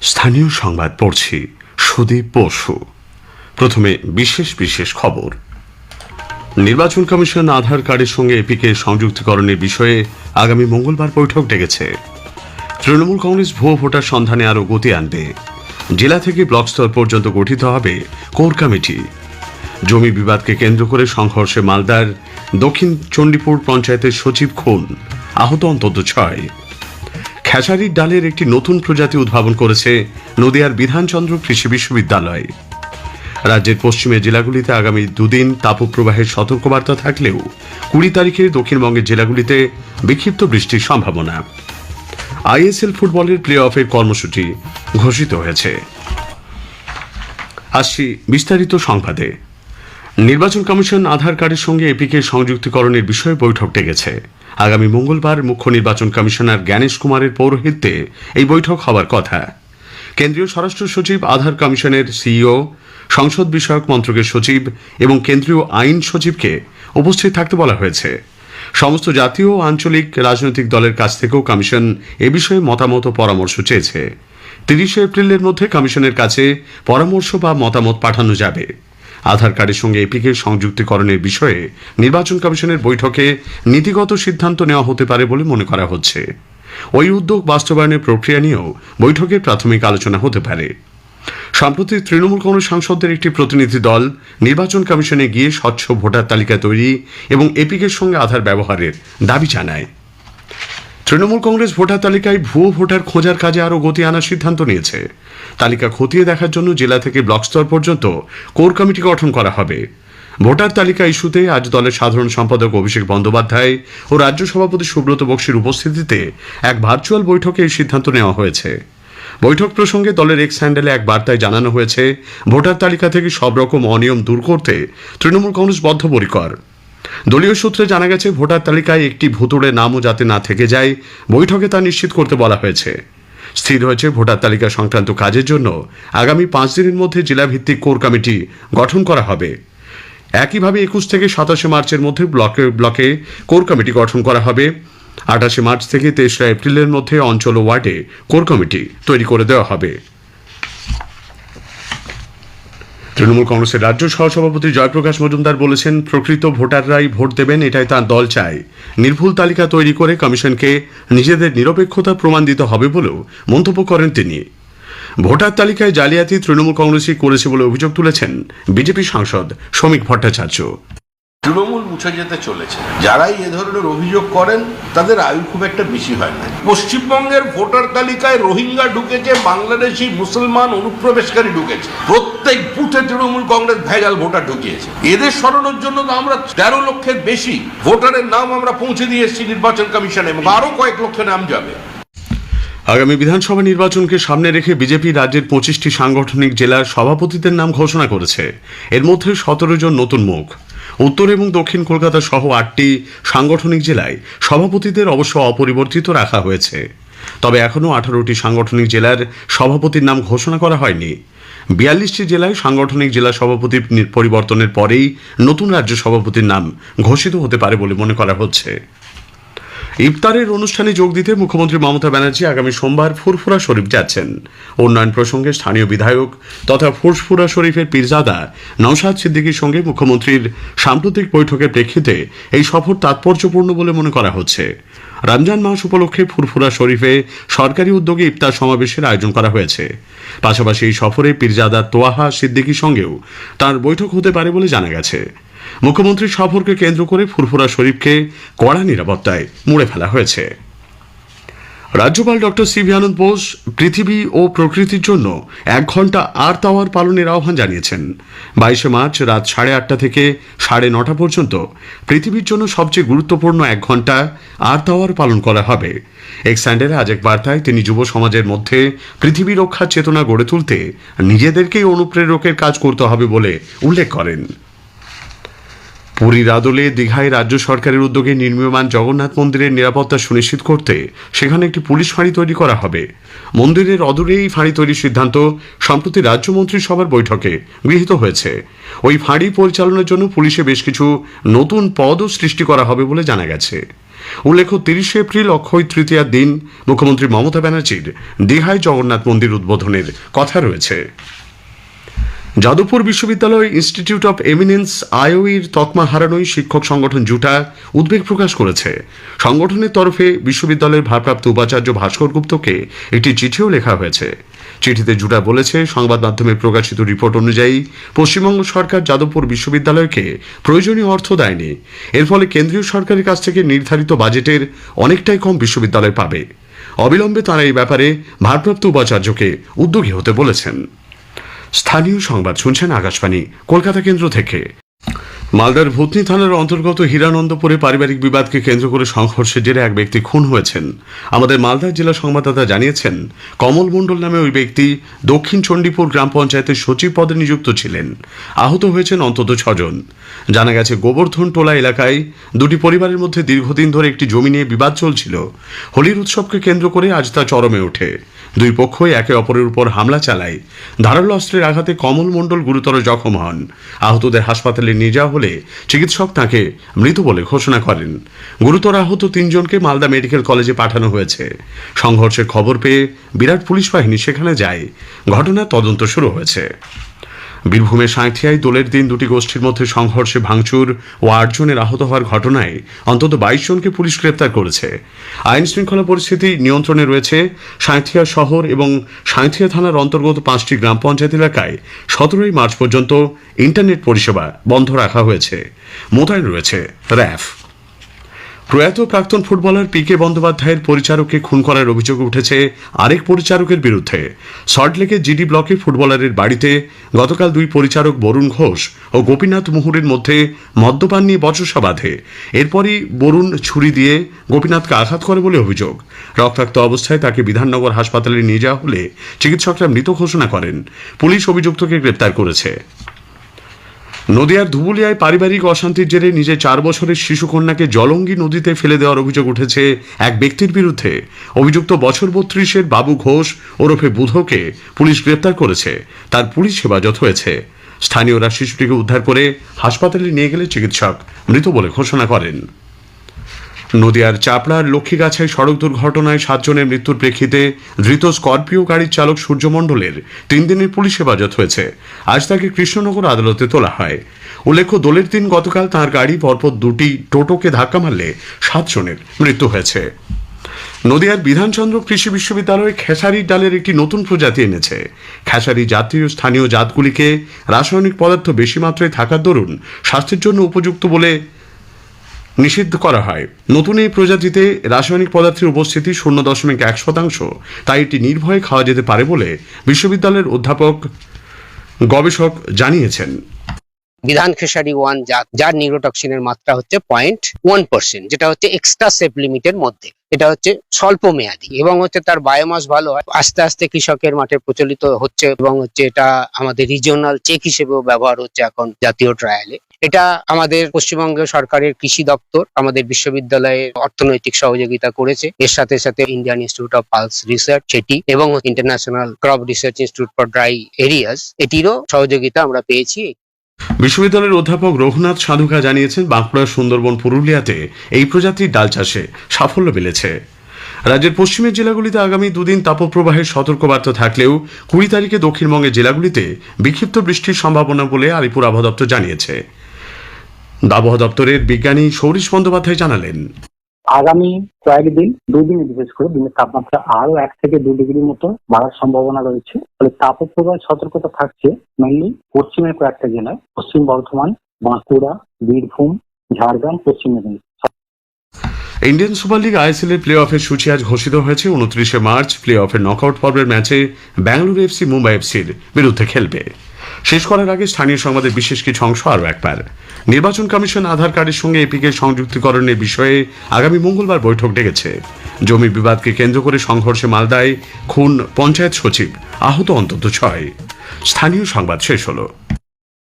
স্থানীয় সংবাদ পড়ছি সুদীপ বসু। প্রথমে বিশেষ বিশেষ খবর। নির্বাচন কমিশন আধার কার্ডের সঙ্গে এপিকে সংযুক্তিকরণের বিষয়ে আগামী মঙ্গলবার বৈঠক ডেকেছে। তৃণমূল কংগ্রেস ভুয়ো ভোটার সন্ধানে আরও গতি আনবে। জেলা থেকে ব্লক স্তর পর্যন্ত গঠিত হবে কোর কমিটি। জমি বিবাদকে কেন্দ্র করে সংঘর্ষে মালদার দক্ষিণ চণ্ডীপুর পঞ্চায়েতের সচিব খুন। আহত অন্তত ছয়। খেসারির ডালের একটি নতুন প্রজাতি উদ্ভাবন করেছে নদিয়ার বিধানচন্দ্র কৃষি বিশ্ববিদ্যালয়। রাজ্যের পশ্চিমের জেলাগুলিতে আগামী দুদিন তাপপ্রবাহের সতর্কবার্তা থাকলেও কুড়ি তারিখে দক্ষিণবঙ্গের জেলাগুলিতে বিক্ষিপ্ত বৃষ্টির সম্ভাবনা। আইএসএল ফুটবলের প্লে অফের কর্মসূচি ঘোষিত হয়েছে। আসছি বিস্তারিত সংবাদে। নির্বাচন কমিশন আধার কার্ডের সঙ্গে এপিকে সংযুক্তিকরণের বিষয়ে বৈঠক ডেকেছে। আগামী মঙ্গলবার মুখ্য নির্বাচন কমিশনার জ্ঞানেশ কুমারের পৌরোহিত্যে এই বৈঠক হওয়ার কথা। কেন্দ্রীয় স্বরাষ্ট্র সচিব, আধার কমিশনের সিইও, সংসদ বিষয়ক মন্ত্রকের সচিব এবং কেন্দ্রীয় আইন সচিবকে উপস্থিত থাকতে বলা হয়েছে। সমস্ত জাতীয় ও আঞ্চলিক রাজনৈতিক দলের কাছ থেকেও কমিশন এ বিষয়ে মতামত ও পরামর্শ চেয়েছে। তিরিশে এপ্রিলের মধ্যে কমিশনের কাছে পরামর্শ বা মতামত পাঠানো যাবে। আধার কার্ডের সঙ্গে এপিকে সংযুক্তিকরণের বিষয়ে নির্বাচন কমিশনের বৈঠকে নীতিগত সিদ্ধান্ত নেওয়া হতে পারে বলে মনে করা হচ্ছে। ওই উদ্যোগ বাস্তবায়নের প্রক্রিয়া নিয়েও বৈঠকে প্রাথমিক আলোচনা হতে পারে। সম্প্রতি তৃণমূল কংগ্রেস সাংসদদের একটি প্রতিনিধি দল নির্বাচন কমিশনে গিয়ে স্বচ্ছ ভোটার তালিকা তৈরি এবং এপিকের সঙ্গে আধার ব্যবহারের দাবি জানায়। তৃণমূল কংগ্রেস ভোটার তালিকায় ভুয়ো ভোটার খোঁজার কাজে আরও গতি আনার সিদ্ধান্ত নিয়েছে। তালিকা খতিয়ে দেখার জন্য জেলা থেকে ব্লক স্তর পর্যন্ত কোর কমিটি গঠন করা হবে। ভোটার তালিকা ইস্যুতে আজ দলের সাধারণ সম্পাদক অভিষেক বন্দ্যোপাধ্যায় ও রাজ্য সভাপতি সুব্রত বক্সির উপস্থিতিতে এক ভার্চুয়াল বৈঠকে এই সিদ্ধান্ত নেওয়া হয়েছে। বৈঠক প্রসঙ্গে দলের এক্স হ্যান্ডেলে এক বার্তায় জানানো হয়েছে, ভোটার তালিকা থেকে সব রকম অনিয়ম দূর করতে তৃণমূল কংগ্রেস বদ্ধপরিকর। দলীয় সূত্রে জানা গেছে, ভোটার তালিকায় একটি ভুতুড়ে নামও যাতে না থেকে যায়, বৈঠকে তা নিশ্চিত করতে বলা হয়েছে। স্থির হয়েছে ভোটার তালিকা সংক্রান্ত কাজের জন্য আগামী পাঁচ দিনের মধ্যে জেলাভিত্তিক কোর কমিটি গঠন করা হবে। একইভাবে একুশ থেকে সাতাশে মার্চের মধ্যে ব্লকে ব্লকে কোর কমিটি গঠন করা হবে। আঠাশে মার্চ থেকে তেসরা এপ্রিলের মধ্যে অঞ্চল ওয়ার্ডে কোর কমিটি তৈরি করে দেওয়া হবে। তৃণমূল কংগ্রেসের রাজ্য সহসভাপতি জয়প্রকাশ মজুমদার বলেছেন, প্রকৃত ভোটাররাই ভোট দেবেন, এটাই তার দল চায়। নির্ভুল তালিকা তৈরি করে কমিশনকে নিজেদের নিরপেক্ষতা প্রমাণ দিতে হবে বলেও মন্তব্য করেন তিনি। ভোটার তালিকায় জালিয়াতি তৃণমূল কংগ্রেসই করেছে বলে অভিযোগ তুলেছেন বিজেপি সাংসদ শ্রমিক ভট্টাচার্য। তৃণমূল মুছে যেতে চলেছে। যারাই এ ধরনের অভিযোগ করেন, তাদের আয়ু খুব একটা বেশি হয় না। পশ্চিমবঙ্গের ভোটার তালিকায় রোহিঙ্গা ঢুকেছে, বাংলাদেশি মুসলমান অনুপ্রবেশকারী ঢুকেছে। প্রত্যেক বুথে তৃণমূল কংগ্রেস ভেজাল ভোটার ঢুকিয়েছে। এদের সরানোর জন্য তো আমরা তেরো লক্ষের বেশি ভোটারের নাম আমরা পৌঁছে দিয়ে এসেছি নির্বাচন কমিশনে এবং আরও কয়েক লক্ষ নাম যাবে। আগামী বিধানসভা নির্বাচনকে সামনে রেখে বিজেপি রাজ্যের পঁচিশটি সাংগঠনিক জেলার সভাপতিদের নাম ঘোষণা করেছে। এর মধ্যে সতেরো জন নতুন মুখ। উত্তর এবং দক্ষিণ কলকাতা সহ আটটি সাংগঠনিক জেলায় সভাপতিদের অবশ্য অপরিবর্তিত রাখা হয়েছে। তবে এখনও আঠারোটি সাংগঠনিক জেলার সভাপতির নাম ঘোষণা করা হয়নি। বিয়াল্লিশটি জেলায় সাংগঠনিক জেলা সভাপতি পরিবর্তনের পরেই নতুন রাজ্য সভাপতির নাম ঘোষিত হতে পারে বলে মনে করা হচ্ছে। ইফতারের অনুষ্ঠানে যোগ দিতে মুখ্যমন্ত্রী মমতা ব্যানার্জি আগামী সোমবার ফুরফুরা শরীফ যাচ্ছেন। উন্নয়ন প্রসঙ্গে স্থানীয় বিধায়ক তথা ফুরফুরা শরীফের পীরজাদা নওশাদ সিদ্দিকীর সঙ্গে মুখ্যমন্ত্রীর সাম্প্রতিক বৈঠকের প্রেক্ষিতে এই সফর তাৎপর্যপূর্ণ বলে মনে করা হচ্ছে। রমজান মাস উপলক্ষে ফুরফুরা শরীফে সরকারি উদ্যোগে ইফতার সমাবেশের আয়োজন করা হয়েছে। পাশাপাশি এই সফরে পীরজাদা তোয়াহা সিদ্দিকীর সঙ্গেও তার বৈঠক হতে পারে বলে জানা গেছে। মুখ্যমন্ত্রীর সফরকে কেন্দ্র করে ফুরফুরা শরীফকে কড়া নিরাপত্তায় মুড়ে ফেলা হয়েছে। রাজ্যপাল ডক্টর সিভি আনন্দ বোস পৃথিবী ও প্রকৃতির জন্য এক ঘণ্টা আর্থ আওয়ার পালনের আহ্বান জানিয়েছেন। বাইশে মার্চ রাত সাড়ে আটটা থেকে সাড়ে নটা পর্যন্ত পৃথিবীর জন্য সবচেয়ে গুরুত্বপূর্ণ এক ঘণ্টা আর্থ আওয়ার পালন করা হবে। এক স্যান্ডেলে আজ এক বার্তায় তিনি যুব সমাজের মধ্যে পৃথিবী রক্ষার চেতনা গড়ে তুলতে নিজেদেরকেই অনুপ্রেরকের কাজ করতে হবে বলে উল্লেখ করেন। পুরীর আদলে দীঘায় রাজ্য সরকারের উদ্যোগে নির্মীয়মান জগন্নাথ মন্দিরের নিরাপত্তা সুনিশ্চিত করতে সেখানে একটি পুলিশ ফাঁড়ি তৈরি করা হবে। মন্দিরের অদূরে এই ফাঁড়ি তৈরির সিদ্ধান্ত সম্প্রতি রাজ্য মন্ত্রিসভার বৈঠকে গৃহীত হয়েছে। ওই ফাঁড়ি পরিচালনার জন্য পুলিশে বেশ কিছু নতুন পদও সৃষ্টি করা হবে বলে জানা গেছে। উল্লেখ্য, তিরিশে এপ্রিল অক্ষয় তৃতীয়ার দিন মুখ্যমন্ত্রী মমতা ব্যানার্জির দীঘায় জগন্নাথ মন্দির উদ্বোধনের কথা রয়েছে। যাদবপুর বিশ্ববিদ্যালয় ইনস্টিটিউট অফ এমিনেন্স আইওইর তকমা হারানোই শিক্ষক সংগঠন জুটা উদ্বেগ প্রকাশ করেছে। সংগঠনের তরফে বিশ্ববিদ্যালয়ের ভারপ্রাপ্ত উপাচার্য ভাস্কর গুপ্তকে একটি চিঠিও লেখা হয়েছে। চিঠিতে জুটা বলেছে, সংবাদ মাধ্যমে প্রকাশিত রিপোর্ট অনুযায়ী পশ্চিমবঙ্গ সরকার যাদবপুর বিশ্ববিদ্যালয়কে প্রয়োজনীয় অর্থ দেয়নি। এর ফলে কেন্দ্রীয় সরকারের কাছ থেকে নির্ধারিত বাজেটের অনেকটাই কম বিশ্ববিদ্যালয় পাবে। অবিলম্বে তারা এই ব্যাপারে ভারপ্রাপ্ত উপাচার্যকে উদ্যোগী হতে বলেছেন। স্থানীয় সংবাদ শুনছেন আকাশবাণী, কলকাতা কেন্দ্র থেকে। মালদার ভূতনি থানার অন্তর্গত হীরানন্দপুরে পারিবারিক বিবাদকে কেন্দ্র করে সংঘর্ষের জেরে এক ব্যক্তি খুন হয়েছেন। আমাদের মালদা জেলা সংবাদদাতা জানিয়েছেন, কমল মণ্ডল নামে ওই ব্যক্তি দক্ষিণ চণ্ডীপুর গ্রাম পঞ্চায়েতের সচিব পদে নিযুক্ত ছিলেন। আহত হয়েছেন অন্তত ছজন। জানা গেছে, গোবর্ধন টোলা এলাকায় দুটি পরিবারের মধ্যে দীর্ঘদিন ধরে একটি জমি নিয়ে বিবাদ চলছিল। হোলির উৎসবকে কেন্দ্র করে আজ তা চরমে ওঠে। দুই পক্ষই একে অপরের উপর হামলা চালায়। ধারাল অস্ত্রের আঘাতে কমল মণ্ডল গুরুতর জখম হন। আহতদের হাসপাতালে নিয়ে যাওয়া হলে চিকিৎসক তাকে মৃত বলে ঘোষণা করেন। গুরুতর আহত তিনজনকে মালদা মেডিকেল কলেজে পাঠানো হয়েছে। সংঘর্ষের খবর পেয়ে বিরাট পুলিশ বাহিনী সেখানে যায়। ঘটনার তদন্ত শুরু হয়েছে। বীরভূমের সাঁথিয়ায় দোলের দিন দুটি গোষ্ঠীর মধ্যে সংঘর্ষে ভাঙচুর ও আটজনের আহত হওয়ার ঘটনায় অন্তত বাইশ জনকে পুলিশ গ্রেপ্তার করেছে। আইন শৃঙ্খলা পরিস্থিতি নিয়ন্ত্রণে রয়েছে সাঁথিয়া শহর এবং সাঁথিয়া থানার অন্তর্গত পাঁচটি গ্রাম পঞ্চায়েত এলাকায় সতেরোই মার্চ পর্যন্ত ইন্টারনেট পরিষেবা বন্ধ রাখা হয়েছে। মোতায়েন রয়েছে র্যাফ। প্রয়াত প্রাক্তন ফুটবলার পি কে বন্দ্যোপাধ্যায়ের পরিচারককে খুন করার অভিযোগ উঠেছে আরেক পরিচারকের বিরুদ্ধে। সল্টলেকের জিডি ব্লকে ফুটবলারের বাড়িতে গতকাল দুই পরিচারক বরুণ ঘোষ ও গোপীনাথ মুহুরের মধ্যে মদ্যপান নিয়ে বচসা বাঁধে। এরপরই বরুণ ছুরি দিয়ে গোপীনাথকে আঘাত করে বলে অভিযোগ। রক্তাক্ত অবস্থায় তাকে বিধাননগর হাসপাতালে নিয়ে যাওয়া হলে চিকিৎসকরা মৃত ঘোষণা করেন। পুলিশ অভিযুক্তকে গ্রেপ্তার করেছে। নদিয়ার ধুবুলিয়ায় পারিবারিক অশান্তির জেরে নিজের চার বছরের শিশুকন্যাকে জলঙ্গি নদীতে ফেলে দেওয়ার অভিযোগ উঠেছে এক ব্যক্তির বিরুদ্ধে। অভিযুক্ত বছর বত্রিশের বাবু ঘোষ ওরফে বুধকে পুলিশ গ্রেপ্তার করেছে। তার পুলিশ হেফাজত হয়েছে। স্থানীয়রা শিশুটিকে উদ্ধার করে হাসপাতালে নিয়ে গেলে চিকিৎসক মৃত বলে ঘোষণা করেন। নদিয়ার চাপড়ার লক্ষ্মীগাছায় সড়ক দুর্ঘটনায় সাতজনের মৃত্যুর প্রেক্ষিতে ধৃত স্করপিও গাড়ির চালক সূর্যমণ্ডলের তিন দিনের পুলিশ হেফাজত হয়েছে। আজ তাকে কৃষ্ণনগর আদালতে তোলা হয়। উল্লেখ্য, দোলের দিন গতকাল তার গাড়ি পরপর দুটি টোটোকে ধাক্কা মারলে সাতজনের মৃত্যু হয়েছে। নদিয়ার বিধানচন্দ্র কৃষি বিশ্ববিদ্যালয় খেসারি ডালের একটি নতুন প্রজাতি এনেছে। খেসারি জাতীয় স্থানীয় জাতগুলিকে রাসায়নিক পদার্থ বেশি মাত্রায় থাকার দরুন স্বাস্থ্যের জন্য উপযুক্ত বলে নিষিদ্ধ করা হয়। নতুন এই প্রজাতিতে রাসায়নিক পদার্থের উপস্থিতি শূন্য দশমিক এক শতাংশ। তাই এটি নির্ভয়ে খাওয়া যেতে পারে বলে বিশ্ববিদ্যালয়ের অধ্যাপক, গবেষক জানিয়েছেন। বিধান খেসারি ওয়ান যার নিউরোটক্সিনের মাত্রা হচ্ছে পয়েন্ট ওয়ান পার্সেন্ট, যেটা হচ্ছে এক্সট্রা সেফ লিমিটের মধ্যে। এটা হচ্ছে স্বল্প মেয়াদি এবং হচ্ছে তার বায়োমাস ভালো হয়। আস্তে আস্তে কৃষকের মাঠে প্রচলিত হচ্ছে এবং হচ্ছে এটা আমাদের রিজিওনাল চেক হিসেবেও ব্যবহার হচ্ছে এখন জাতীয় ট্রায়ালে এটা আমাদের পশ্চিমবঙ্গ সরকারের কৃষি দপ্তর, আমাদের বিশ্ববিদ্যালয়ে অর্থনৈতিক সহযোগিতা করেছে। এর সাথে সাথে Indian institute of pulse research সেটি এবং international crop research institute for dry areas এটিরও সহযোগিতা আমরা পেয়েছি। বিশ্ববিদ্যালয়ের অধ্যাপক রঘুনাথ সাধুকা জানিয়েছেন, বাঁকুড়া, সুন্দরবন, পুরুলিয়াতে এই প্রজাতির ডাল চাষে সাফল্য মিলেছে। রাজ্যের পশ্চিমের জেলাগুলিতে আগামী দুদিন তাপপ্রবাহের সতর্কবার্তা থাকলেও কুড়ি তারিখে দক্ষিণবঙ্গের জেলাগুলিতে বিক্ষিপ্ত বৃষ্টির সম্ভাবনা বলে আলিপুর আবহাওয়া দপ্তর জানিয়েছে। আবহাওয়া দপ্তরের বিজ্ঞানী সৌরিশ বন্দ্যোপাধ্যায় জানালেন। আগামী কয়েকদিন দুদিনে বিশেষ করে দিনের তাপমাত্রা আরও এক থেকে দু ডিগ্রি মতো বাড়ার সম্ভাবনা রয়েছে। ফলে তাপপ্রবাহের সতর্কতা থাকছে মেনলি পশ্চিমের কয়েকটা জেলায়। পশ্চিম Bardhaman Bankura Birbhum Jhargram Paschim Medinipur. Indian super league ISL এর প্লে অফের সূচি আজ ঘোষিত হয়েছে। উনত্রিশে মার্চ প্লে অফের নকআউট পর্বের ম্যাচে ব্যাঙ্গালুরু এফসি মুম্বাই এফসির বিরুদ্ধে খেলবে। শেষ করার আগে স্থানীয় সংবাদের বিশেষ কিছু অংশ আরও একবার। নির্বাচন কমিশন আধার কার্ডের সঙ্গে এপিকে সংযুক্তিকরণের বিষয়ে আগামী মঙ্গলবার বৈঠক ডেকেছে। জমি বিবাদকে কেন্দ্র করে সংঘর্ষে মালদায় খুন পঞ্চায়েত সচিব, আহত অন্তত ছয়। স্থানীয় সংবাদ শেষ হলো।